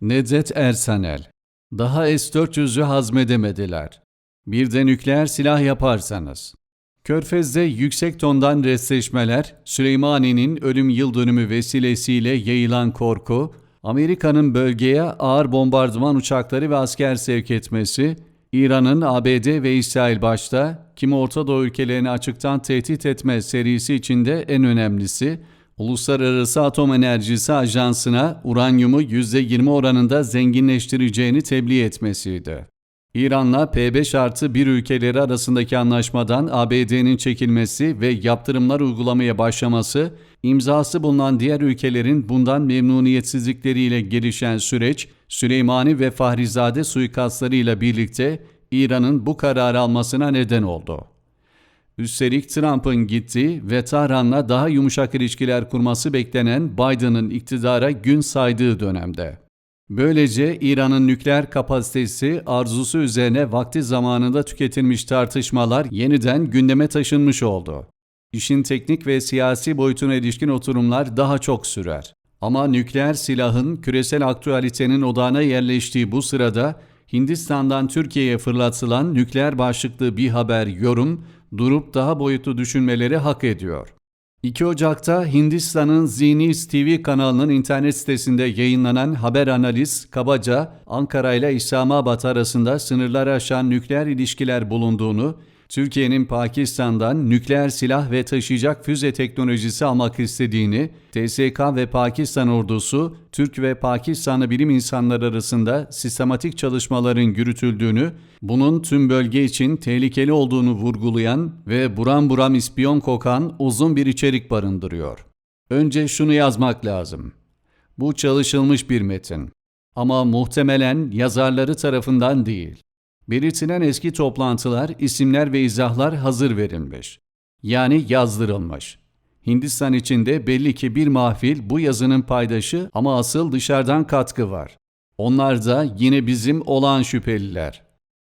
Nedret Ersanel Daha S-400'ü hazmedemediler. Bir de nükleer silah yaparsanız. Körfez'de yüksek tondan restleşmeler, Süleymani'nin ölüm yıl dönümü vesilesiyle yayılan korku, Amerika'nın bölgeye ağır bombardıman uçakları ve asker sevk etmesi, İran'ın ABD ve İsrail başta kimi Orta Doğu ülkelerini açıktan tehdit etme serisi içinde en önemlisi, Uluslararası Atom Enerjisi Ajansı'na uranyumu %20 oranında zenginleştireceğini tebliğ etmesiydi. İran'la P5 artı bir ülkeleri arasındaki anlaşmadan ABD'nin çekilmesi ve yaptırımlar uygulamaya başlaması, imzası bulunan diğer ülkelerin bundan memnuniyetsizlikleriyle gelişen süreç, Süleymani ve Fahrizade suikastlarıyla birlikte İran'ın bu kararı almasına neden oldu. Üstelik Trump'ın gittiği ve Tahran'la daha yumuşak ilişkiler kurması beklenen Biden'ın iktidara gün saydığı dönemde. Böylece İran'ın nükleer kapasitesi arzusu üzerine vakti zamanında tüketilmiş tartışmalar yeniden gündeme taşınmış oldu. İşin teknik ve siyasi boyutuna ilişkin oturumlar daha çok sürer. Ama nükleer silahın küresel aktüalitenin odağına yerleştiği bu sırada Hindistan'dan Türkiye'ye fırlatılan nükleer başlıklı bir haber yorum durup daha boyutlu düşünmeleri hak ediyor. 2 Ocak'ta Hindistan'ın Ziniz TV kanalının internet sitesinde yayınlanan haber analiz kabaca Ankara ile İslamabad arasında sınırları aşan nükleer ilişkiler bulunduğunu, Türkiye'nin Pakistan'dan nükleer silah ve taşıyacak füze teknolojisi almak istediğini, TSK ve Pakistan ordusu, Türk ve Pakistanlı bilim insanları arasında sistematik çalışmaların yürütüldüğünü, bunun tüm bölge için tehlikeli olduğunu vurgulayan ve buram buram ispiyon kokan uzun bir içerik barındırıyor. Önce şunu yazmak lazım. Bu çalışılmış bir metin. Ama muhtemelen yazarları tarafından değil. Belirtilen eski toplantılar, isimler ve izahlar hazır verilmiş. Yani yazdırılmış. Hindistan içinde belli ki bir mahfil bu yazının paydaşı ama asıl dışarıdan katkı var. Onlar da yine bizim olağan şüpheliler.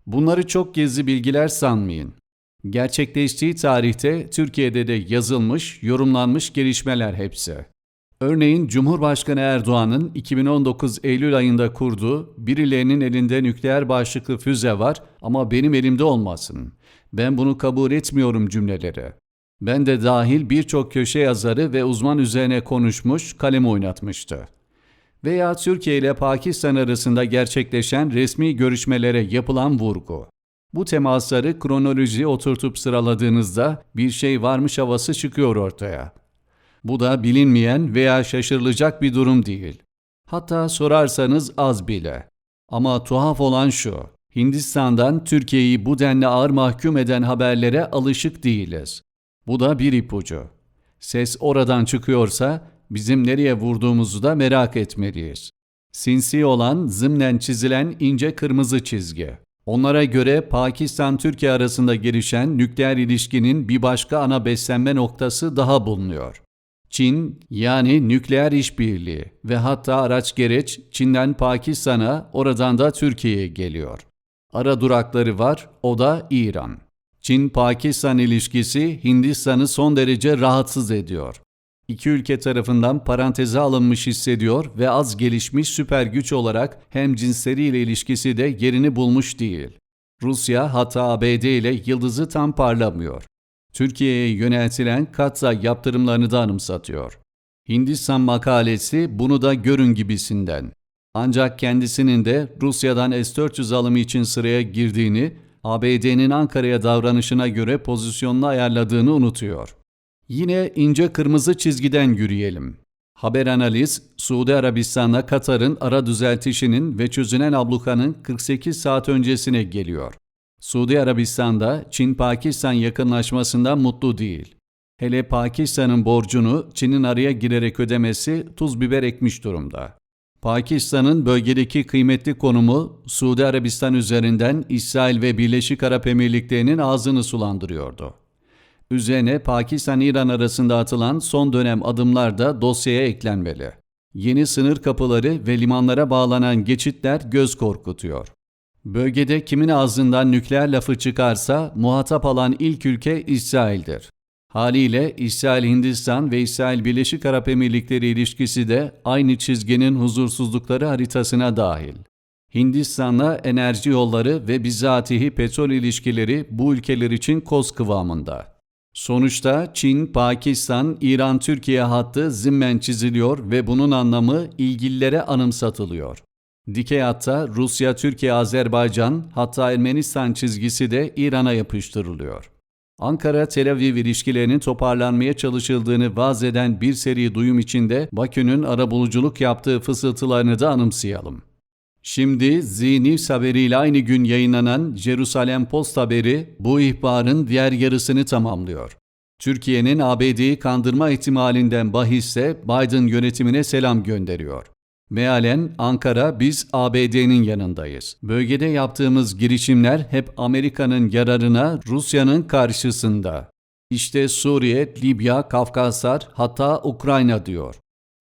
Bunları çok gizli bilgiler sanmayın. Gerçekleştiği tarihte Türkiye'de de yazılmış, yorumlanmış gelişmeler hepsi. Örneğin Cumhurbaşkanı Erdoğan'ın 2019 Eylül ayında kurduğu birilerinin elinde nükleer başlıklı füze var ama benim elimde olmasın. Ben bunu kabul etmiyorum cümleleri. Ben de dahil birçok köşe yazarı ve uzman üzerine konuşmuş, kalem oynatmıştı. Veya Türkiye ile Pakistan arasında gerçekleşen resmi görüşmelere yapılan vurgu. Bu temasları kronolojiye oturtup sıraladığınızda bir şey varmış havası çıkıyor ortaya. Bu da bilinmeyen veya şaşırılacak bir durum değil. Hatta sorarsanız az bile. Ama tuhaf olan şu, Hindistan'dan Türkiye'yi bu denli ağır mahkum eden haberlere alışık değiliz. Bu da bir ipucu. Ses oradan çıkıyorsa bizim nereye vurduğumuzu da merak etmeliyiz. Sinsi olan zımnen çizilen ince kırmızı çizgi. Onlara göre Pakistan-Türkiye arasında gelişen nükleer ilişkinin bir başka ana beslenme noktası daha bulunuyor. Çin yani nükleer işbirliği ve hatta araç gereç Çin'den Pakistan'a oradan da Türkiye'ye geliyor. Ara durakları var o da İran. Çin-Pakistan ilişkisi Hindistan'ı son derece rahatsız ediyor. İki ülke tarafından paranteze alınmış hissediyor ve az gelişmiş süper güç olarak hem cinsleriyle ilişkisi de yerini bulmuş değil. Rusya hatta ABD ile yıldızı tam parlamıyor. Türkiye'ye yöneltilen katsa yaptırımlarını da anımsatıyor. Hindistan makalesi bunu da görün gibisinden. Ancak kendisinin de Rusya'dan S-400 alımı için sıraya girdiğini, ABD'nin Ankara'ya davranışına göre pozisyonunu ayarladığını unutuyor. Yine ince kırmızı çizgiden yürüyelim. Haber analiz, Suudi Arabistan'la Katar'ın ara düzeltişinin ve çözünen ablukanın 48 saat öncesine geliyor. Suudi Arabistan'da Çin-Pakistan yakınlaşmasından mutlu değil. Hele Pakistan'ın borcunu Çin'in araya girerek ödemesi tuz biber ekmiş durumda. Pakistan'ın bölgedeki kıymetli konumu Suudi Arabistan üzerinden İsrail ve Birleşik Arap Emirlikleri'nin ağzını sulandırıyordu. Üzerine Pakistan-İran arasında atılan son dönem adımlar da dosyaya eklenmeli. Yeni sınır kapıları ve limanlara bağlanan geçitler göz korkutuyor. Bölgede kimin ağzından nükleer lafı çıkarsa muhatap alan ilk ülke İsrail'dir. Haliyle İsrail Hindistan ve İsrail Birleşik Arap Emirlikleri ilişkisi de aynı çizginin huzursuzlukları haritasına dahil. Hindistan'la enerji yolları ve bizatihi petrol ilişkileri bu ülkeler için koz kıvamında. Sonuçta Çin, Pakistan, İran, Türkiye hattı zimmen çiziliyor ve bunun anlamı ilgililere anımsatılıyor. Dikey hatta Rusya, Türkiye, Azerbaycan hatta Ermenistan çizgisi de İran'a yapıştırılıyor. Ankara-Tel Aviv ilişkilerinin toparlanmaya çalışıldığını vaz eden bir seri duyum içinde Bakü'nün arabuluculuk yaptığı fısıltılarını da anımsayalım. Şimdi Z-News haberiyle aynı gün yayınlanan Jerusalem Post haberi bu ihbarın diğer yarısını tamamlıyor. Türkiye'nin ABD'yi kandırma ihtimalinden bahisse Biden yönetimine selam gönderiyor. Mealen Ankara biz ABD'nin yanındayız. Bölgede yaptığımız girişimler hep Amerika'nın yararına Rusya'nın karşısında. İşte Suriye, Libya, Kafkaslar hatta Ukrayna diyor.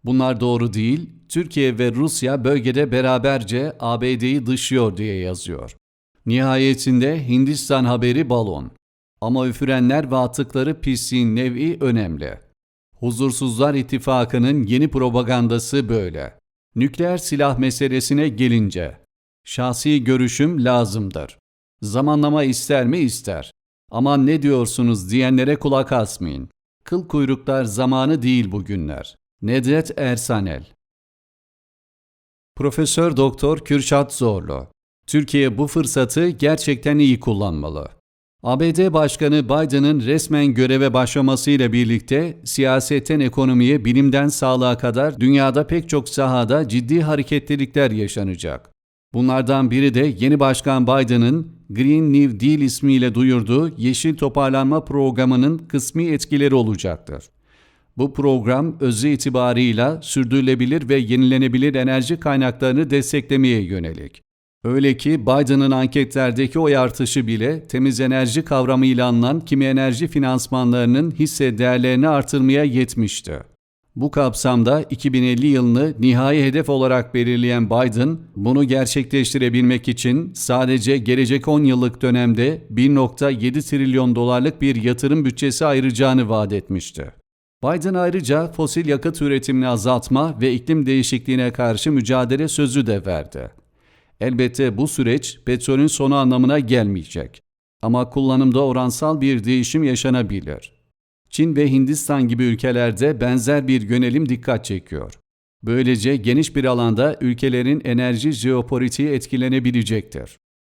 Bunlar doğru değil, Türkiye ve Rusya bölgede beraberce ABD'yi dışıyor diye yazıyor. Nihayetinde Hindistan haberi balon. Ama üfürenler ve atıkları pisliğin nevi önemli. Huzursuzlar İttifakı'nın yeni propagandası böyle. Nükleer silah meselesine gelince, şahsi görüşüm lazımdır. Zamanlama ister mi ister. Aman ne diyorsunuz diyenlere kulak asmayın. Kıl kuyruklar zamanı değil bugünler. Nedret Ersanel Profesör Doktor Kürşat Zorlu Türkiye bu fırsatı gerçekten iyi kullanmalı. ABD Başkanı Biden'ın resmen göreve başlamasıyla birlikte siyasetten ekonomiye, bilimden sağlığa kadar dünyada pek çok sahada ciddi hareketlilikler yaşanacak. Bunlardan biri de yeni Başkan Biden'ın Green New Deal ismiyle duyurduğu Yeşil Toparlanma Programı'nın kısmi etkileri olacaktır. Bu program özü itibarıyla sürdürülebilir ve yenilenebilir enerji kaynaklarını desteklemeye yönelik. Öyle ki Biden'ın anketlerdeki oy artışı bile temiz enerji kavramıyla anılan kimi enerji finansmanlarının hisse değerlerini artırmaya yetmişti. Bu kapsamda 2050 yılını nihai hedef olarak belirleyen Biden, bunu gerçekleştirebilmek için sadece gelecek 10 yıllık dönemde 1.7 trilyon dolarlık bir yatırım bütçesi ayıracağını vaat etmişti. Biden ayrıca fosil yakıt üretimini azaltma ve iklim değişikliğine karşı mücadele sözü de verdi. Elbette bu süreç petrolün sonu anlamına gelmeyecek. Ama kullanımda oransal bir değişim yaşanabilir. Çin ve Hindistan gibi ülkelerde benzer bir yönelim dikkat çekiyor. Böylece geniş bir alanda ülkelerin enerji jeopolitiği etkilenebilecektir.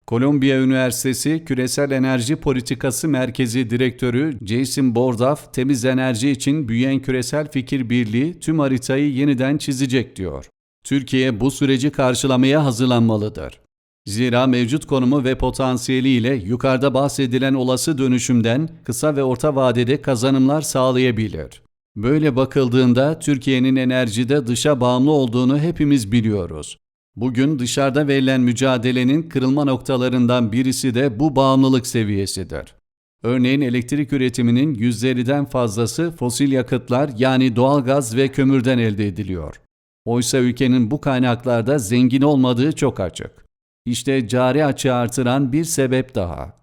Kolombiya Üniversitesi Küresel Enerji Politikası Merkezi Direktörü Jason Bordaff, temiz enerji için büyüyen küresel fikir birliği tüm haritayı yeniden çizecek diyor. Türkiye bu süreci karşılamaya hazırlanmalıdır. Zira mevcut konumu ve potansiyeliyle yukarıda bahsedilen olası dönüşümden kısa ve orta vadede kazanımlar sağlayabilir. Böyle bakıldığında Türkiye'nin enerjide dışa bağımlı olduğunu hepimiz biliyoruz. Bugün dışarıda verilen mücadelenin kırılma noktalarından birisi de bu bağımlılık seviyesidir. Örneğin elektrik üretiminin %50'den fazlası fosil yakıtlar yani doğalgaz ve kömürden elde ediliyor. Oysa ülkenin bu kaynaklarda zengin olmadığı çok açık. İşte cari açığı artıran bir sebep daha.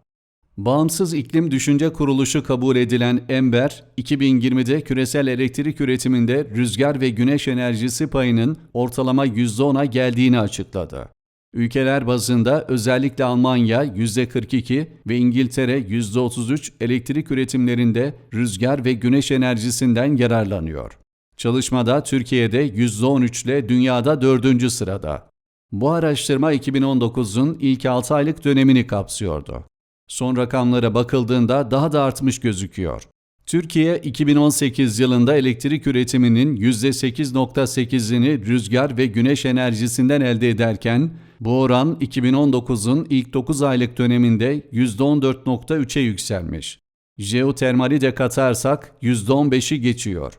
Bağımsız İklim Düşünce Kuruluşu kabul edilen Ember, 2020'de küresel elektrik üretiminde rüzgar ve güneş enerjisi payının ortalama %10'a geldiğini açıkladı. Ülkeler bazında özellikle Almanya %42 ve İngiltere %33 elektrik üretimlerinde rüzgar ve güneş enerjisinden yararlanıyor. Çalışmada Türkiye'de %13 ile dünyada 4. sırada. Bu araştırma 2019'un ilk 6 aylık dönemini kapsıyordu. Son rakamlara bakıldığında daha da artmış gözüküyor. Türkiye 2018 yılında elektrik üretiminin %8.8'ini rüzgar ve güneş enerjisinden elde ederken bu oran 2019'un ilk 9 aylık döneminde %14.3'e yükselmiş. Jeotermali de katarsak %15'i geçiyor.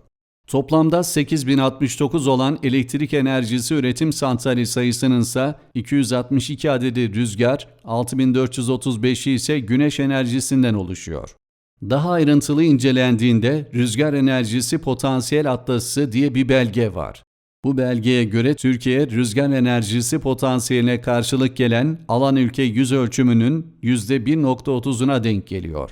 Toplamda 8069 olan elektrik enerjisi üretim santrali sayısının ise 262 adedi rüzgar, 6435'i ise güneş enerjisinden oluşuyor. Daha ayrıntılı incelendiğinde rüzgar enerjisi potansiyel atlası diye bir belge var. Bu belgeye göre Türkiye rüzgar enerjisi potansiyeline karşılık gelen alan ülke yüz ölçümünün %1.30'una denk geliyor.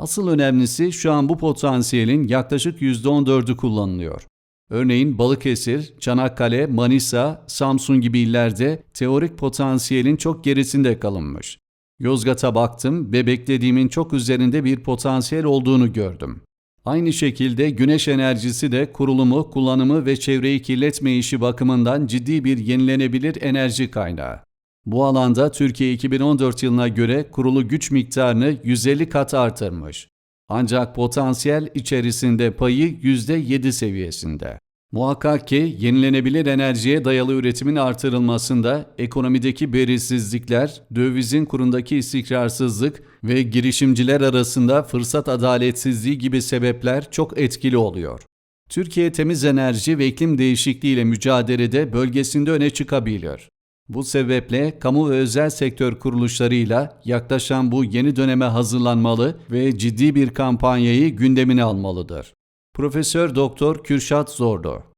Asıl önemlisi şu an bu potansiyelin yaklaşık %14'ü kullanılıyor. Örneğin Balıkesir, Çanakkale, Manisa, Samsun gibi illerde teorik potansiyelin çok gerisinde kalınmış. Yozgat'a baktım ve beklediğimin çok üzerinde bir potansiyel olduğunu gördüm. Aynı şekilde güneş enerjisi de kurulumu, kullanımı ve çevreyi kirletme işi bakımından ciddi bir yenilenebilir enerji kaynağı. Bu alanda Türkiye 2014 yılına göre kurulu güç miktarını 150 kat artırmış. Ancak potansiyel içerisinde payı %7 seviyesinde. Muhakkak ki yenilenebilir enerjiye dayalı üretimin artırılmasında ekonomideki belirsizlikler, dövizin kurundaki istikrarsızlık ve girişimciler arasında fırsat adaletsizliği gibi sebepler çok etkili oluyor. Türkiye temiz enerji ve iklim değişikliği ile mücadelede bölgesinde öne çıkabilir. Bu sebeple kamu ve özel sektör kuruluşlarıyla yaklaşan bu yeni döneme hazırlanmalı ve ciddi bir kampanyayı gündemine almalıdır. Profesör Doktor Kürşat Zorlu